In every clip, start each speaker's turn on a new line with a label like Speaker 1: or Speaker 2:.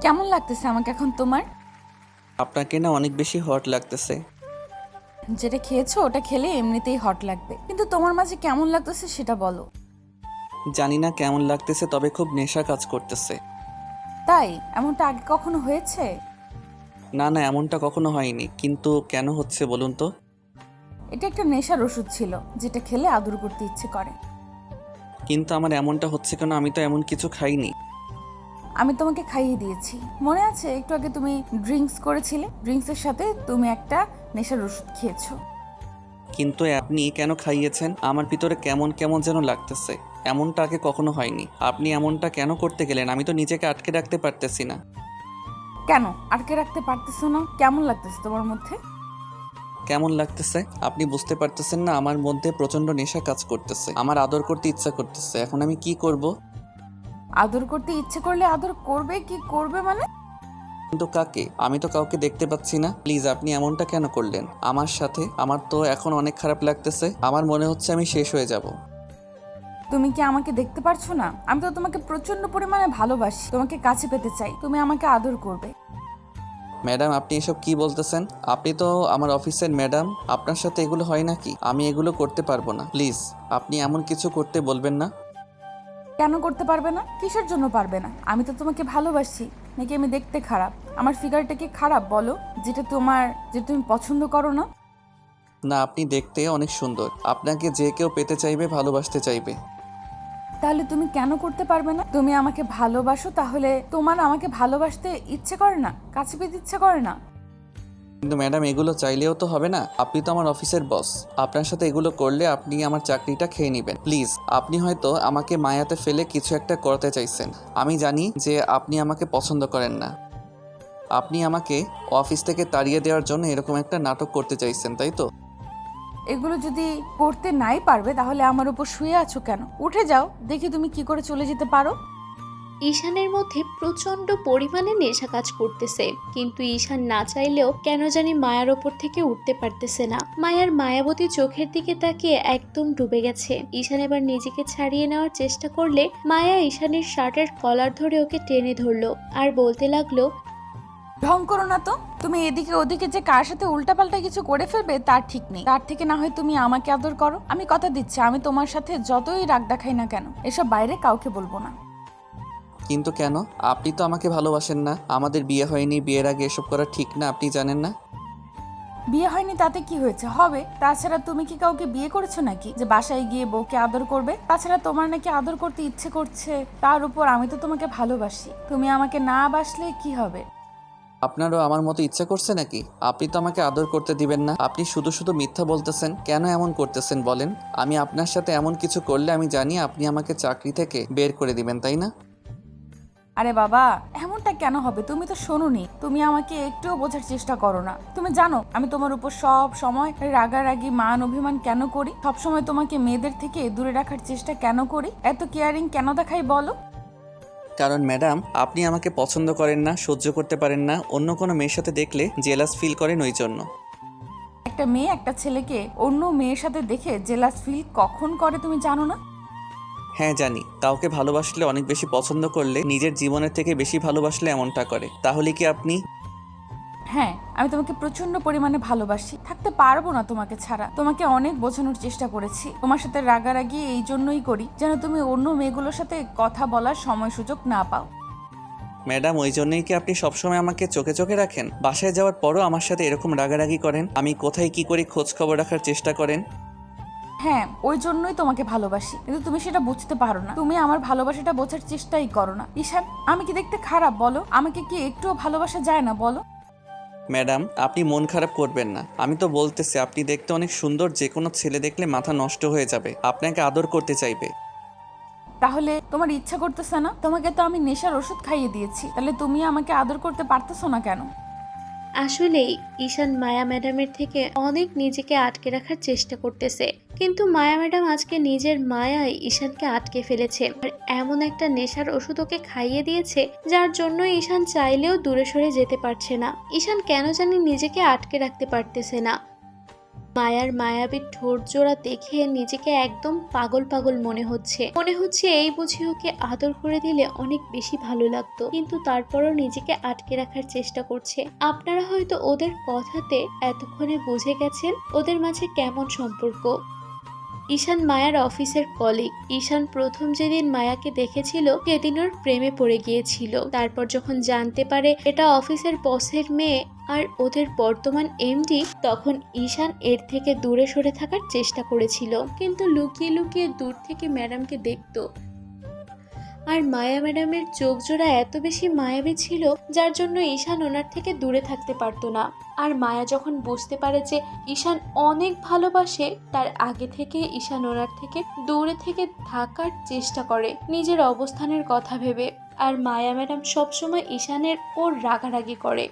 Speaker 1: কেমন লাগতেছে আমাকে এখন তোমার?
Speaker 2: আপনাকে না অনেক বেশি হট লাগতেছে।
Speaker 1: যেটা খেয়েছো ওটা খেলে এমনিতেই হট লাগবে। কিন্তু তোমার মাঝে কেমন লাগতেছে সেটা বলো।
Speaker 2: জানি না কেমন লাগতেছে তবে খুব নেশা কাজ করতেছে।
Speaker 1: তাই? এমনটা আগে কখনো হয়েছে?
Speaker 2: না না এমনটা কখনো হয়নি। কিন্তু কেন হচ্ছে বলুন তো?
Speaker 1: এটা একটা নেশার ওষুধ ছিল যেটা খেলে আদর করতে ইচ্ছে করে।
Speaker 2: কিন্তু আমার এমনটা হচ্ছে কেন? আমি তো এমন কিছু খাইনি।
Speaker 1: আমি তোমাকে খাইয়ে দিয়েছি। মনে আছে একটু আগে তুমি ড্রিঙ্কস করেছিলে? ড্রিঙ্কসের সাথে তুমি একটা নেশার ওষুধ খেয়েছো।
Speaker 2: কিন্তু আপনি কেন খাইয়েছেন? আমার ভিতরে কেমন কেমন যেন লাগতেছে। এমনটা আগে কখনো হয়নি। আপনি এমনটা কেন করতে গেলেন? আমি তো নিজেকে আটকে রাখতে পারতেছি না।
Speaker 1: কেন? আটকে রাখতে পারতেছো না? কেমন লাগতেছে তোমার মধ্যে?
Speaker 2: কেমন লাগতেছে? আপনি বুঝতে পারতেছেন না আমার মধ্যে প্রচণ্ড নেশা কাজ করতেছে। আমার আদর করতে ইচ্ছা করতেছে। এখন আমি কি করব?
Speaker 1: আদর করতে ইচ্ছে করলে আদর করবে কি করবে মানে?
Speaker 2: কিন্তু কাকে? আমি তো কাউকে দেখতে পাচ্ছি না। প্লিজ আপনি এমনটা কেন করলেন? আমার সাথে আমার তো এখন অনেক খারাপ লাগতেছে। আমার মনে হচ্ছে আমি শেষ হয়ে যাব।
Speaker 1: তুমি কি আমাকে দেখতে পারছ না? আমি তো তোমাকে প্রচণ্ড পরিমাণে ভালোবাসি। তোমাকে কাছে পেতে চাই। তুমি আমাকে আদর করবে।
Speaker 2: ম্যাডাম আপনি এসব কি বলতেছেন? আপনি তো আমার অফিসের ম্যাডাম। আপনার সাথে এগুলো হয় নাকি? আমি এগুলো করতে পারব না। প্লিজ আপনি এমন কিছু করতে বলবেন না।
Speaker 1: কেন করতে পারবে না? কিসের জন্য পারবে না? আমি তো তোমাকে ভালোবাসি। নাকি আমি দেখতে খারাপ? আমার ফিগারটা কি খারাপ বলো? যেটা তোমার যে তুমি পছন্দ করো না?
Speaker 2: না আপনি দেখতে অনেক সুন্দর। আপনাকে যে কেউ পেতে চাইবে ভালোবাসতে চাইবে।
Speaker 1: তাহলে তুমি কেন করতে পারবে না? তুমি আমাকে ভালোবাসো তাহলে তোমার আমাকে ভালোবাসতে ইচ্ছে করে না? কাছে পেতে ইচ্ছে করে না?
Speaker 2: কিন্তু ম্যাডাম, এগুলো চাইলেও তো হবে না। আপনি তো আমার অফিসের বস। আপনার সাথে এগুলো করলে আপনি আমার চাকরিটা খেয়ে নেবেন। প্লিজ, আপনি হয়তো আমাকে মায়াতে ফেলে কিছু একটা করতে চাইছেন। আমি জানি যে আপনি আমাকে পছন্দ করেন না। আপনি আমাকে অফিস থেকে তাড়িয়ে দেওয়ার জন্য এরকম একটা নাটক করতে চাইছেন, তাই তো?
Speaker 1: এগুলো যদি করতে নাই পারবে, তাহলে আমার উপর শুয়ে আছো কেন? উঠে যাও, দেখি তুমি কি করে চলে যেতে পারো।
Speaker 3: ঈশানের মধ্যে প্রচণ্ড পরিমাণে নেশা কাজ করতেছে। কিন্তু ঈশান না চাইলেও কেন জানি মায়ার ওপর থেকে উঠতে পারতেছে না। মায়ার মায়াবতী চোখের দিকে তাকিয়ে একদম ডুবে গেছে। ঈশান এবার নিজেকে ছাড়িয়ে নেওয়ার চেষ্টা করলে মায়া ঈশানের শার্টের কলার ধরে ওকে টেনে ধরলো আর বলতে লাগল,
Speaker 1: ঢং করো না তো। তুমি এদিকে ওদিকে যে কার সাথে উল্টাপাল্টা কিছু করে ফেলবে তার ঠিক নেই। তার থেকে না হয় তুমি আমাকে আদর করো। আমি কথা দিচ্ছি, আমি তোমার সাথে যতই রাগ দেখাই না কেন, এসব বাইরে কাউকে বলব না।
Speaker 2: কিন্তু কেন? আপনি তো আমাকে ভালোবাসেন না। আমাদের বিয়ে হয়নি বিয়ের আগে এসব করা ঠিক না আপনি জানেন না?
Speaker 1: বিয়ে হয়নি তাতে কি হয়েছে? হবে। তাছাড়া তুমি কি কাউকে বিয়ে করেছ নাকি? যে বাসায় গিয়ে বউকে আদর করবে? তাছাড়া তোমার নাকি আদর করতে ইচ্ছে করছে। তার উপর আমি তো তোমাকে ভালোবাসি। তুমি আমাকে না বাসলে কি হবে?
Speaker 2: আপনারও আমার মতো ইচ্ছা করছে নাকি? আপনি তো আমাকে আদর করতে দিবেন না। আপনি শুধু শুধু মিথ্যা বলতেছেন। কেন এমন করতেছেন বলেন? আমি আপনার সাথে এমন কিছু করলে আমি জানি আপনি আমাকে চাকরি থেকে বের করে দিবেন তাই না?
Speaker 1: আরে বাবা এমনটা কেন হবে? তুমি তো শোনোনি। তুমি আমাকে একটুও বোঝার চেষ্টা করো না। তুমি জানো আমি তোমার উপর সব সময় রাগারাগি মান অভিমান কেন করি? সব সময় তোমাকে মেয়েদের থেকে দূরে রাখার চেষ্টা কেন করি? এত কেয়ারিং কেন দেখাই বলো?
Speaker 2: কারণ ম্যাডাম আপনি আমাকে পছন্দ করেন না সহ্য করতে পারেন না অন্য কোনো মেয়ের সাথে দেখলে জেলাস ফিল করেন ওই জন্য।
Speaker 1: একটা মেয়ে একটা ছেলেকে অন্য মেয়ের সাথে দেখে জেলাস ফিল কখন করে তুমি জানো না?
Speaker 2: হ্যাঁ জানি। কাউকে ভালোবাসলে অনেক বেশি পছন্দ করলে নিজের জীবনের থেকে বেশি ভালোবাসলে এমনটা করে। তাহলে কি আপনি?
Speaker 1: হ্যাঁ আমি তোমাকে প্রচণ্ড পরিমাণে ভালোবাসি। থাকতে পারব না তোমাকে ছাড়া। তোমাকে অনেক বোঝানোর চেষ্টা করেছি। তোমার সাথে রাগারাগি এই জন্যই করি যেন তুমি অন্য মেয়েগুলোর সাথে কথা বলার সময় সুযোগ না পাও।
Speaker 2: ম্যাডাম ওই জন্যই কি আপনি সবসময় আমাকে চোখে চোখে রাখেন? বাসায় যাওয়ার পরও আমার সাথে এরকম রাগারাগি করেন? আমি কোথায় কি করে খোঁজ খবর রাখার চেষ্টা করেন?
Speaker 1: হ্যাঁ ওই জন্যই তোমাকে ভালোবাসি। কিন্তু তুমি সেটা বুঝতে পারো না। তুমি আমার ভালোবাসাটা বোঝার চেষ্টাই করো না। ঈশান আমি কি দেখতে খারাপ বলো? আমাকে কি একটুও ভালোবাসা যায় না বলো?
Speaker 2: ম্যাডাম আপনি মন খারাপ করবেন না। আমি তো বলতেছি আপনি দেখতে অনেক সুন্দর। যে কোনো ছেলে দেখলে মাথা নষ্ট হয়ে যাবে। আপনাকে আদর করতে চাইবে।
Speaker 1: তাহলে তোমার ইচ্ছা করতেছে না? তোমাকে তো আমি নেশার ওষুধ খাইয়ে দিয়েছি। তাহলে তুমি আমাকে আদর করতে পারতেছো না কেন?
Speaker 3: আসলেই ঈশান মায়া ম্যাডামের থেকে অনেক নিজেকে আটকে রাখার চেষ্টা করতেছে। কিন্তু মায়া ম্যাডাম আজকে নিজের মায়ায় ঈশানকে আটকে ফেলেছে আর এমন একটা নেশার ওষুধ ওকে খাইয়ে দিয়েছে যার জন্য ঈশান চাইলেও দূরে সরে যেতে পারছে না। ঈশান কেন জানি নিজেকে আটকে রাখতে পারতেছে না। মায়ার মায়াবী ঠোঁট জোড়া দেখে নিজেকে একদম পাগল পাগল মনে হচ্ছে। মনে হচ্ছে এই বুঝি ওকে আদর করে দিলে অনেক বেশি ভালো লাগতো। কিন্তু তারপরও নিজেকে আটকে রাখার চেষ্টা করছে। আপনারা হয়তো ওদের কথাতে এতক্ষণে বুঝে গেছেন ওদের মাঝে কেমন সম্পর্ক। ঈশান মায়ার অফিসের কলিগ ঈশান প্রথম যেদিন মায়াকে দেখেছিল সেদিন ওর প্রেমে পড়ে গিয়েছিল। তারপর যখন জানতে পারে এটা অফিসের বসের মেয়ে আর ওদের বর্তমান এমডি তখন ঈশান এর থেকে দূরে সরে থাকার চেষ্টা করেছিল। কিন্তু লুকিয়ে লুকিয়ে দূর থেকে ম্যাডামকে দেখতো। আর মায়া ম্যাডামের চোখ জোড়া এত বেশি মায়াবী ছিল, যার জন্য ঈশান ওনার থেকে দূরে থাকতে পারতো না। আর মায়া যখন বুঝতে পারে যে ঈশান অনেক ভালোবাসে, তার আগে থেকে ঈশান ওনার থেকে দূরে থেকে থাকার চেষ্টা করে নিজের অবস্থানের কথা ভেবে। আর মায়া ম্যাডাম সবসময় ঈশানের ওর রাগারাগি করে।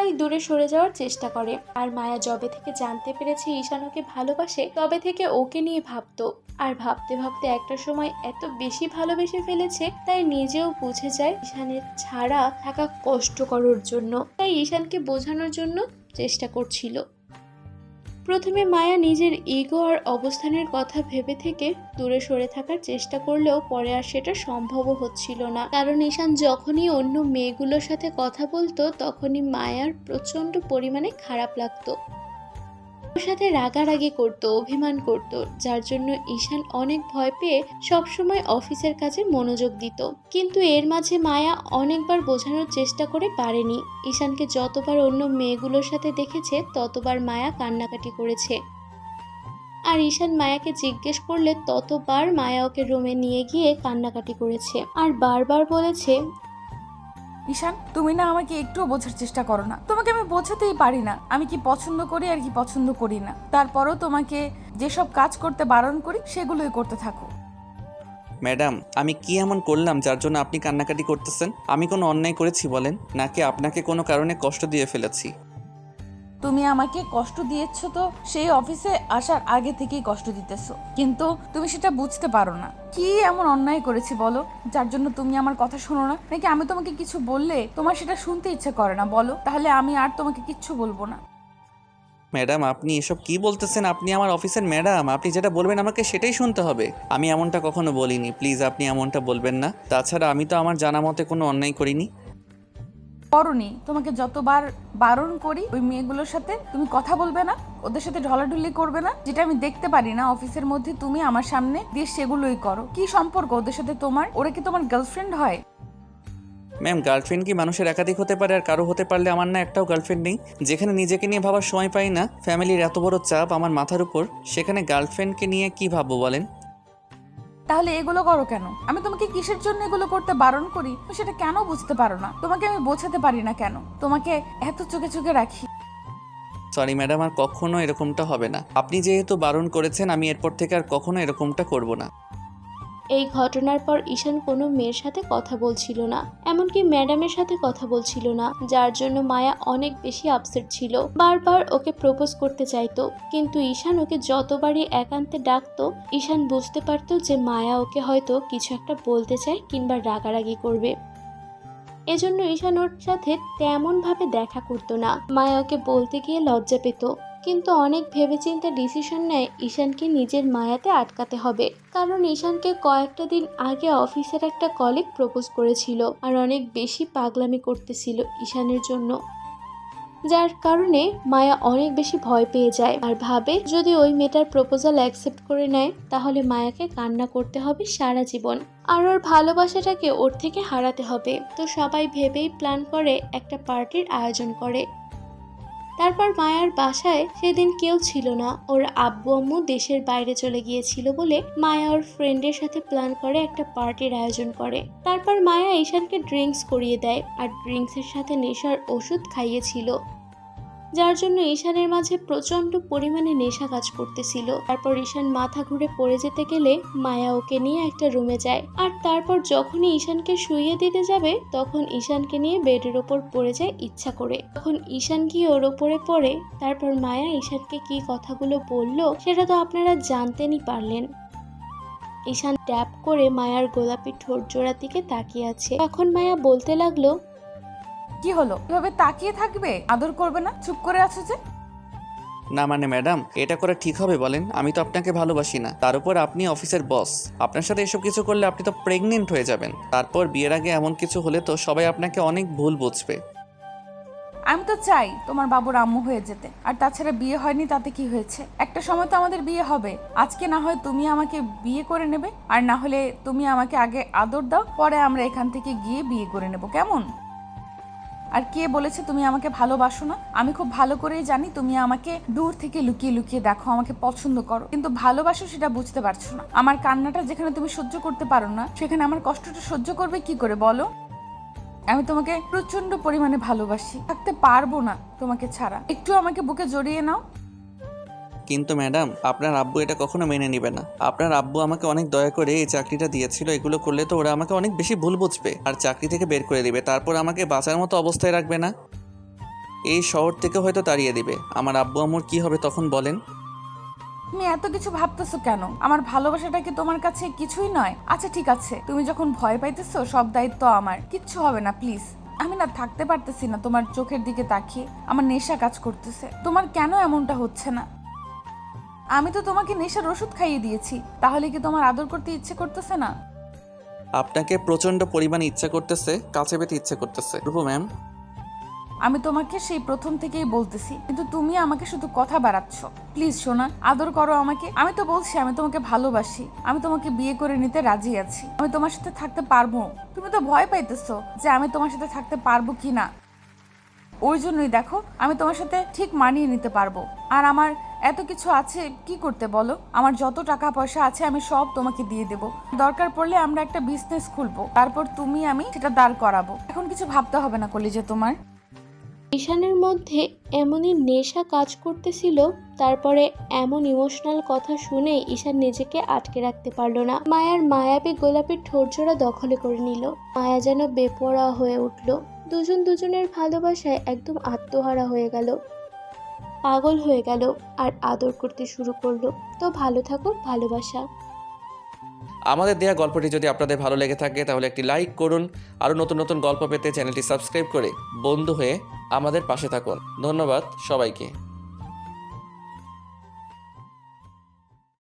Speaker 3: তাই দূরে সরে যাওয়ার চেষ্টা করে। আর মায়া যবে থেকে জানতে পেরেছে ঈশান ওকে ভালোবাসে, তবে থেকে ওকে নিয়ে ভাবতো। আর ভাবতে ভাবতে একটা সময় এত বেশি ভালোবেসে ফেলেছে, তাই নিজেও বুঝে যায় ঈশানের ছাড়া থাকা কষ্টকরর জন্য। তাই ঈশানকে বোঝানোর জন্য চেষ্টা করছিল। প্রথমে মায়া নিজের ইগো আর অবস্থানের কথা ভেবে থেকে দূরে সরে থাকার চেষ্টা করলেও পরে আর সেটা সম্ভবও হচ্ছিল না। কারণ ঈশান যখনই অন্য মেয়েগুলোর সাথে কথা বলতো, তখনই মায়ার প্রচণ্ড পরিমাণে খারাপ লাগতো। ওর সাথে রাগারাগি করতো, অভিমান করত, যার জন্য ঈশান অনেক ভয় পেয়ে সবসময় অফিসের কাজে মনোযোগ দিত। কিন্তু এর মাঝে মায়া অনেকবার বোঝানোর চেষ্টা করে পারেনি। ঈশানকে যতবার অন্য মেয়েগুলোর সাথে দেখেছে, ততবার মায়া কান্নাকাটি করেছে। আর ঈশান মায়াকে জিজ্ঞেস করলে ততবার মায়া ওকে রুমে নিয়ে গিয়ে কান্নাকাটি করেছে। আর বারবার বলেছে
Speaker 1: ঈশান, তুমি না আমাকে একটুও বোঝার চেষ্টা করো না। তোমাকে আমি বোঝাতেই পারি না, আমি কি পছন্দ করি আর কি পছন্দ করি না। তারপরও তোমাকে যেসব কাজ করতে বারণ করি, সেগুলোই করতে থাকো।
Speaker 2: ম্যাডাম, আমি কি এমন করলাম যার জন্য আপনি কান্নাকাটি করতেছেন? আমি কোনো অন্যায় করেছি বলেন? নাকি আপনাকে কোনো কারণে কষ্ট দিয়ে ফেলেছি?
Speaker 1: তুমি আমাকে কষ্ট দিয়েছ তো, সেই অফিসে আসার আগে থেকেই কষ্ট দিতেছো। কিন্তু তুমি সেটা বুঝতে পারো না। কি এমন অন্যায় করেছি বলো, যার জন্য তুমি আমার কথা শোনো না? নাকি আমি তোমাকে কিছু বললে তোমার সেটা শুনতে ইচ্ছে করে না বলো? তাহলে আমি আর তোমাকে কিচ্ছু বলব না।
Speaker 2: ম্যাডাম, আপনি এসব কি বলতেছেন? আপনি আমার অফিসের ম্যাডাম। আপনি যেটা বলবেন আমাকে সেটাই শুনতে হবে। আমি এমনটা কখনো বলিনি। প্লিজ, আপনি এমনটা বলবেন না। তাছাড়া আমি তো আমার জানা মতে কোনো অন্যায় করিনি।
Speaker 1: করনি, তোমাকে যতবার বারণ করি ওই মেয়েগুলোর সাথে, তুমি কথা বলবে না, ওদের সাথে ঢলাঢুলি করবে না, যেটা আমি দেখতে পারি না অফিসের মধ্যে, তুমি আমার সামনে দিয়ে সেগুলোই করো। কি সম্পর্ক ওদের সাথে তোমার? ওরা কি তোমার গার্লফ্রেন্ড হয়?
Speaker 2: ম্যাম গার্লফ্রেন্ড কি মানুষের একাধিক হতে পারে আর কারও হতে পারলে আমার না একটাও গার্লফ্রেন্ড নেই। যেখানে নিজেকে নিয়ে ভাবার সময় পাই না, ফ্যামিলির এত বড় চাপ আমার মাথার উপর, সেখানে গার্লফ্রেন্ডকে নিয়ে কি ভাববো বলেন?
Speaker 1: তাহলে এগুলো করো কেন? আমি তোমাকে কিসের জন্য এগুলো করতে বারণ করি? তুমি সেটা কেন বুঝতে পারো না? তোমাকে আমি বোঝাতে পারি না কেন? তোমাকে এত চোখে চোখে রাখি।
Speaker 2: সরি ম্যাডাম আর কখনো এরকমটা হবে না। আপনি যেহেতু বারণ করেছেন, আমি এরপর থেকে আর কখনো এরকমটা করব না।
Speaker 3: এই ঘটনার পর ঈশান কোনো মেয়ের সাথে কথা বলছিল না, এমনকি ম্যাডামের সাথে কথা বলছিল না, যার জন্য মায়া অনেক বেশি আপসেট ছিল। বারবার ওকে প্রপোজ করতে চাইতো, কিন্তু ঈশান ওকে যতবারই একান্তে ডাকতো, ঈশান বুঝতে পারতো যে মায়া ওকে হয়তো কিছু একটা বলতে চায় কিংবা রাগারাগি করবে। এজন্য ঈশান ওর সাথে তেমনভাবে দেখা করতো না। মায়া ওকে বলতে গিয়ে লজ্জা পেত। কিন্তু অনেক ভেবেচিন্তে ডিসিশন নেয় ঈশানকে নিজের মায়াতে আটকাতে হবে। কারণ ঈশানকে কয়েকটা দিন আগে অফিসের একটা কলিগ প্রপোজ করেছিল আর অনেক বেশি পাগলামি করতেছিল ঈশানের জন্য। যার কারণে মায়া অনেক বেশি ভয় পেয়ে যায় আর ভাবে, যদি ওই মেয়েটার প্রপোজাল অ্যাকসেপ্ট করে নেয়, তাহলে মায়াকে কান্না করতে হবে সারা জীবন। আর ওর ভালোবাসাটাকে ওর থেকে হারাতে হবে। তো সবাই ভেবেই প্ল্যান করে একটা পার্টির আয়োজন করে। তারপর মায়ার বাসায় সেদিন কেউ ছিল না। ওর আব্বু আম্মু দেশের বাইরে চলে গিয়েছিল বলে মায়া ওর ফ্রেন্ডের সাথে প্ল্যান করে একটা পার্টির আয়োজন করে। তারপর মায়া ঈশানকে ড্রিঙ্কস করিয়ে দেয় আর ড্রিঙ্কসের সাথে নেশার ওষুধ খাইয়েছিল। যার জন্য ঈশানের মাঝে প্রচণ্ড পরিমাণে নেশা কাজ করতেছিল। তারপর ঈশান মাথা ঘুরে পড়ে যেতে গেলে মায়া ওকে নিয়ে একটা রুমে যায়। আর তারপর যখনই ঈশানকে শুইয়ে দিতে যাবে, তখন ঈশানকে নিয়ে বেডের ওপর পড়ে যায় ইচ্ছা করে। তখন ঈশান গিয়ে ওর ওপরে পড়ে, তারপর মায়া ঈশানকে কি কথাগুলো বলল, সেটা তো আপনারা জানতেনই পারলেন। ঈশান ট্যাপ করে মায়ার গোলাপি ঠোঁট জোড়ার দিকে তাকিয়ে আছে। তখন মায়া বলতে লাগল
Speaker 1: কি হলো? এভাবে তাকিয়ে থাকবে? আদর করবে না? চুপ করে আছো যে?
Speaker 2: না মানে ম্যাডাম এটা করা ঠিক হবে বলেন। আমি তো আপনাকে ভালোবাসি না। তার উপর আপনি অফিসের বস। আপনার সাথে এসব কিছু করলে আপনি তো প্রেগনেন্ট হয়ে যাবেন। তারপর বিয়ের আগে এমন কিছু হলে তো সবাই আপনাকে অনেক ভুল বুঝবে।
Speaker 1: আমি তো চাই তোমার বাবুর আম্মু হয়ে যেতে। আর তাছাড়া বিয়ে হয়নি তাতে কি হয়েছে? একটা সময় তো আমাদের বিয়ে হবে। আজকে না হয় তুমি আমাকে বিয়ে করে নেবে আর না হলে তুমি আমাকে আগে আদর দাও পরে আমরা এখান থেকে গিয়ে বিয়ে করে নেব। কেমন? আর কে বলেছে তুমি আমাকে ভালোবাসো না? আমি খুব ভালো করেই জানি তুমি আমাকে দূর থেকে লুকিয়ে লুকিয়ে দেখো, আমাকে পছন্দ করো। কিন্তু ভালোবাসো সেটা বুঝতে পারছ না। আমার কান্নাটা যেখানে তুমি সহ্য করতে পারো না, সেখানে আমার কষ্টটা সহ্য করবে কি করে বলো? আমি তোমাকে প্রচণ্ড পরিমাণে ভালোবাসি। থাকতে পারব না তোমাকে ছাড়া। একটু আমাকে বুকে জড়িয়ে নাও।
Speaker 2: কিন্তু ম্যাডাম, আপনার আব্বু এটা কখনো মেনে নেবে না। আপনার আব্বু আমাকে অনেক দয়া করে এই চাকরিটা দিয়েছিল, এগুলো করলে তো ওরা আমাকে অনেক বেশি ভুল বুঝবে। আর চাকরি থেকে বের করে দিবে, তারপর আমাকে বাঁচার মতো অবস্থায় রাখবে না? এই শহর থেকে হয়তো তাড়িয়ে দিবে। আমার আব্বু আম্মুর কি হবে তখন বলেন।
Speaker 1: তুমি এত কিছু ভাবতেছো কেন? আমার ভালোবাসাটা কি তোমার কাছে কিছুই নয়? আচ্ছা ঠিক আছে। তুমি যখন ভয় পাইতেছো, সব দায়িত্ব আমার। কিচ্ছু হবে না, প্লিজ। আমি না থাকতে পারতেছি না তোমার চোখের দিকে তাকিয়ে। আমার নেশা কাজ করতেছে। তোমার কেন এমনটা হচ্ছে না? আমি তো তোমাকে নেশার ওষুধ খাইয়ে দিয়েছি। তাহলে কি তোমার আদর করতে ইচ্ছে করতেছে না?
Speaker 2: আপনাকে প্রচণ্ড পরিমাণে ইচ্ছা করতেছে কাছে পেতে ইচ্ছে করতেছে। রূপু ম্যাম
Speaker 1: আমি তোমাকে সেই প্রথম থেকেই বলতেছি কিন্তু তুমি আমাকে শুধু কথা বাড়াচ্ছ। প্লিজ সোনা আদর করো আমাকে। আমি তো বলছি আমি তোমাকে ভালোবাসি। আমি তোমাকে বিয়ে করে নিতে রাজি আছি। আমি তোমার সাথে থাকতে পারব। তুমি তো ভয় পাইতেছো যে আমি তোমার সাথে থাকতে পারব কি না ওই জন্যই দেখো আমি তোমার সাথে ঠিক মানিয়ে নিতে পারব। আর আমার এত কিছু আছে, কি করতে বলো? আমার যত টাকা পয়সা আছে, আমি সব তোমাকে দিয়ে দেব। দরকার পড়লে আমরা একটা বিজনেস খুলবো। তারপর তুমি, আমি সেটা দাঁড় করাবো। এখন কিছু ভাবতে হবে না কলিজে তোমার।
Speaker 3: ঈশানের মধ্যে এমনই নেশা কাজ করতেছিল, তারপরে এমন ইমোশনাল কথা শুনে ঈশান নিজেকে আটকে রাখতে পারল না। মায়ার মায়াবী গোলাপি ঠোরজোড়া দখলে করে নিল। মায়া যেন বেপরা হয়ে উঠল। দুজন দুজনের ভালোবাসায় একদম আত্মহারা হয়ে গেল। পাগল হয়ে গেল আর আদর করতে শুরু করল। তো ভালো থাকো ভালোবাসা।
Speaker 2: আমাদের দেয়া গল্পটি যদি আপনাদের ভালো লেগে থাকে, তাহলে একটি লাইক করুন। আরও নতুন নতুন গল্প পেতে চ্যানেলটি সাবস্ক্রাইব করে বন্ধু হয়ে আমাদের পাশে থাকুন। ধন্যবাদ সবাইকে।